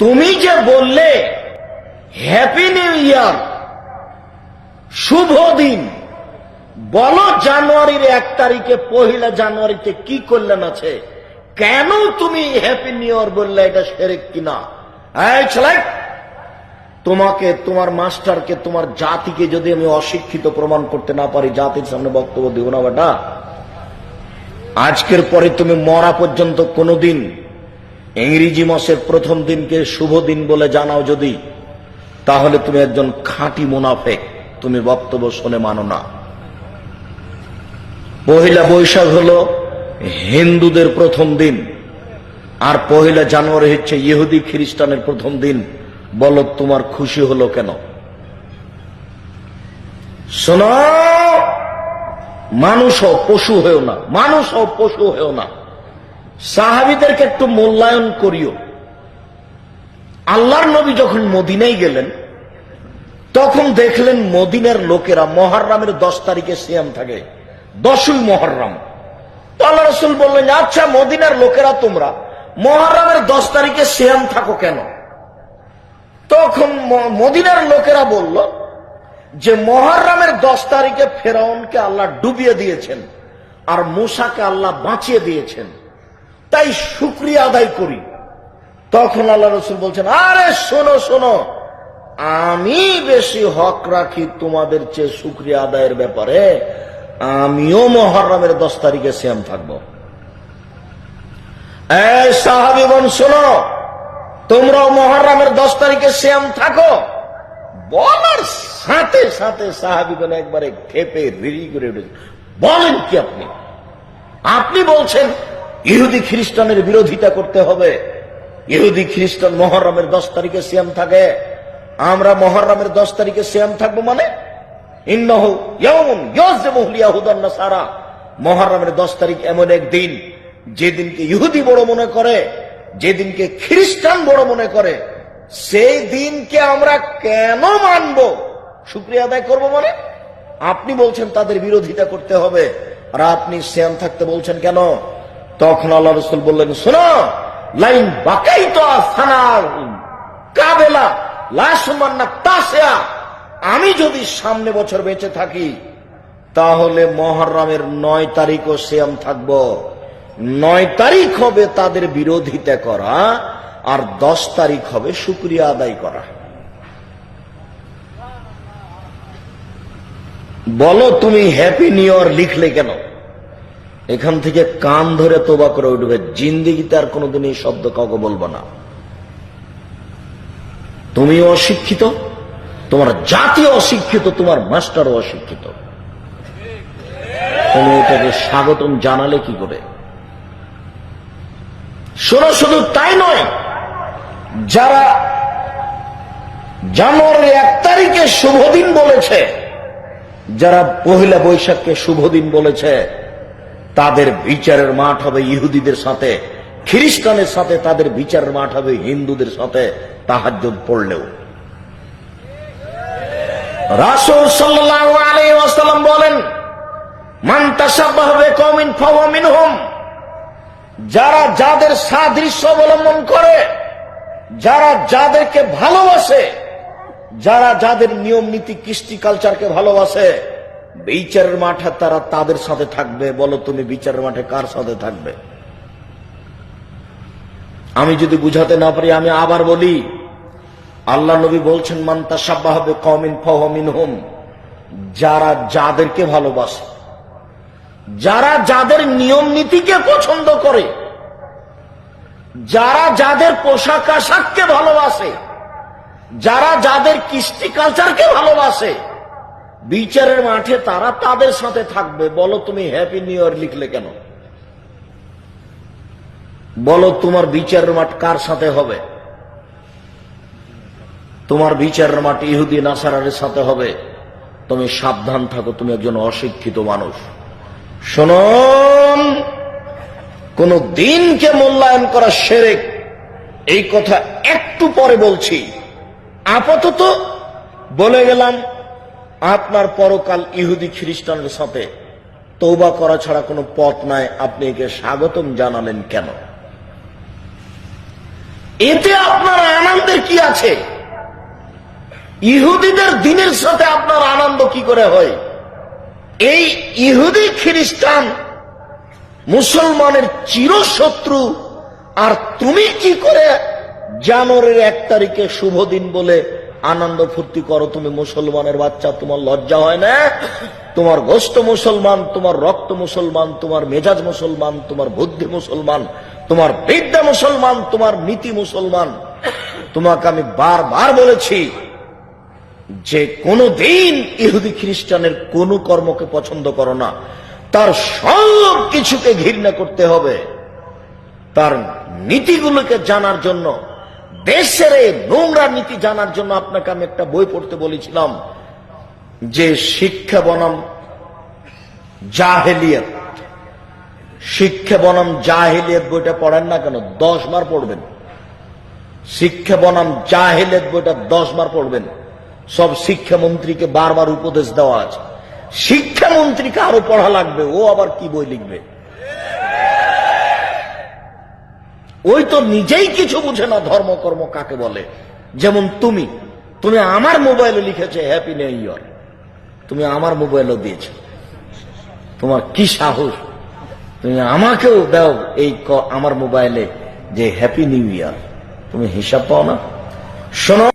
তুমি যে বললে হ্যাপি নিউ ইয়ার শুভ দিন, বলো জানুয়ারির এক তারিখে, পহিলা জানুয়ারিতে কি কল্যাণ আছে? কেন তুমি হ্যাপি নিউ ইয়ার বললে, এটা সেরেক কিনা? তোমাকে, তোমার মাস্টারকে, তোমার জাতিকে যদি আমি অশিক্ষিত প্রমাণ করতে না পারি, জাতির সামনে বক্তব্য দিব না, বেটা। আজকের পরে তুমি মরা পর্যন্ত কোনোদিন ইংরেজি মাসের প্রথম দিনকে শুভ দিন বলে জানাও যদি, তাহলে তুমি একজন খাঁটি মুনাফেক তুমি বক্তব্য শুনে মানো না। পহিলা বৈশাখ হলো হিন্দুদের প্রথম দিন, আর পহিলা জানুয়ারি হচ্ছে ইহুদি খ্রিস্টানের প্রথম দিন। বলো, তোমার খুশি হলো কেন? শোনো, মানুষ হও, পশু হয়েও না, মানুষ হও, পশু হয়েও না। সাহাবিদেরকে একটু মূল্যায়ন করিও। আল্লাহর নবী যখন মদিনায় গেলেন, তখন দেখলেন মদিনার লোকেরা মহারামের দশ তারিখে সিয়াম থাকে, দশই মহরম। তো আল্লাহ রসুল বললেন আচ্ছা মদিনার লোকেরা তোমরা মহরমের দশ তারিখে সিয়াম থাকো কেন? তখন মদিনার লোকেরা বলল যে, মহরমের দশ তারিখে ফেরাউনকে আল্লাহ ডুবিয়ে দিয়েছেন আর মূসাকে আল্লাহ বাঁচিয়ে দিয়েছেন। তাই শুক্রিয়া আদায় করি। তখন আল্লাহ রসুল বলছেন, আরে শোনো শোনো, আমি বেশি হক রাখি তোমাদের চেয়ে শুক্রিয়া আদায়ের ব্যাপারে। আমিও মহরমের দশ তারিখে শ্যাম থাকব। শোনো, তোমরাও মহরমের দশ তারিখে শ্যাম থাকো। বলার সাথে সাথে সাহাবিগণ একবারে খেপে রিড়ি করে উঠেছে। বলেন কি আপনি? আপনি বলছেন ইহুদি খ্রিস্টানের বিরোধিতা করতে হবে। ইহুদি খ্রিস্টান মহরমের দশ তারিখে সিয়াম থাকে। আমরা মহরমের দশ তারিখে সিয়াম থাকব মানে? নাসারা। মহরমের দশ তারিখ এমন এক দিন, যেদিনকে ইহুদি বড় মনে করে, যেদিনকে খ্রিস্টান বড় মনে করে। সেই দিনকে আমরা কেন মানব? শুক্রিয়া আদায় করব মানে? আপনি বলছেন তাদের বিরোধিতা করতে হবে। আর আপনি শ্যাম থাকতে বলছেন কেন? তখন আল্লাহ রসুল বললেন, শোনো, লাইন বাকাই তো কাবেলা লাসমান্না তাসেয়া, আমি যদি সামনে বছর বেঁচে থাকি, তাহলে মহরমের নয় তারিখও শ্যাম থাকব। নয় তারিখ হবে তাদের বিরোধিতা করা, আর দশ তারিখ হবে শুক্রিয়া আদায় করা। বলো তুমি হ্যাপি নিউ ইয়ার লিখলে কেন? এখান থেকে কান ধরে তোবা করে উঠবে। জিন্দিগিতে আর কোনোদিন এই শব্দ কাউকে বলব না। তুমি অশিক্ষিত, তোমার জাতি অশিক্ষিত, তোমার মাস্টারও অশিক্ষিত। তুমি এটাকে স্বাগতম জানালে কি করে? শোনো, শুধু তাই নয়, যারা জানুয়ারির এক তারিখে শুভদিন বলেছে, যারা পহিলা বৈশাখকে শুভদিন বলেছে তাদের বিচারের মাঠ হবে ইহুদিদের সাথে, খ্রিস্টানের সাথে তাদের বিচারের মাঠ হবে হিন্দুদের সাথে, তাহাজ্জুদ পড়লেও। রাসূল সাল্লাল্লাহু বলেন যারা যাদের সাদৃশ্য অবলম্বন করে, যারা যাদেরকে ভালোবাসে, যারা যাদের নিয়ম নীতি, কৃষ্টি কালচারকে ভালোবাসে বিচারের মাঠে তারা তাদের সাথে থাকবে, বলো তুমি বিচারের মাঠে কার সাথে থাকবে? আমি যদি বুঝাতে না পারি, আমি আবার বলি, আল্লাহ নবী বলছেন মান্তা সাব্বা হবে কমিন ফহমিন হোম যারা যাদেরকে ভালোবাসে, যারা যাদের নিয়ম নীতিকে পছন্দ করে, যারা যাদের পোশাক আশাককে ভালোবাসে, যারা যাদের কৃষ্টি কালচারকে ভালোবাসে বিচারের মাঠে তারা তাদের সাথে থাকবে। বলো তুমি হ্যাপি নিউ ইয়ার লিখলে কেন? বলো তোমার বিচারের মাঠ কার সাথে হবে? তোমার বিচারের মাঠ ইহুদি নাসারের সাথে হবে। তুমি সাবধান থাকো, তুমি একজন অশিক্ষিত মানুষ। শোনন কোন দিনকে মূল্যায়ন করা সেরেক। এই কথা একটু পরে বলছি। আপাতত বলে গেলাম আপনার পরকাল ইহুদি খ্রিস্টানের সাথে তৌবা করা ছাড়া কোনো পথ নাই। আপনি একে স্বাগতম জানালেন কেন? এতে আপনার আনন্দের কি আছে? ইহুদিদের দিনের সাথে আপনার আনন্দ কি করে হয়? এই ইহুদি খ্রিস্টান মুসলমানের চিরশত্রু, আর তুমি কি করে জানুয়ারির এক তারিখে শুভ দিন বলে আনন্দ ফুর্তি করো, তুমি মুসলমানের বাচ্চা, তোমার লজ্জা হয় না? তোমার গোস্ত মুসলমান, তোমার রক্ত মুসলমান, তোমার মেজাজ মুসলমান, তোমার বুদ্ধি মুসলমান, তোমার বিদ্যা মুসলমান, তোমার নীতি মুসলমান। তোমাকে আমি বারবার বলেছি যে কোনো দিন ইহুদি খ্রিস্টানের কোন কর্মকে পছন্দ করো না। তার সব কিছুকে ঘৃণা করতে হবে। তার নীতিগুলোকে জানার জন্য দেশের এই নোংরা নীতি জানার জন্য আপনাকে আমি একটা বই পড়তে বলেছিলাম, যে শিক্ষা বনাম জাহেলিয়ত। শিক্ষা বনাম জাহেলিয়ত বইটা পড়েন না কেন? দশ বার পড়বেন। শিক্ষা বনাম জাহেলিয়ত বইটা দশ বার পড়বেন। সব শিক্ষামন্ত্রীকে বারবার উপদেশ দেওয়া আছে। শিক্ষামন্ত্রীকে আরও পড়া লাগবে, ও আবার কি বই লিখবে? ওই তো নিজেই কিছু বুঝে না ধর্মকর্ম কাকে বলে। যেমন তুমি তুমি আমার মোবাইলে লিখেছে হ্যাপি নিউ ইয়ার তুমি আমার মোবাইলও দিয়েছ। তোমার কি সাহস? তুমি আমাকেও দাও এই আমার মোবাইলে যে হ্যাপি নিউ ইয়ার তুমি হিসাব পাও না? শোনো।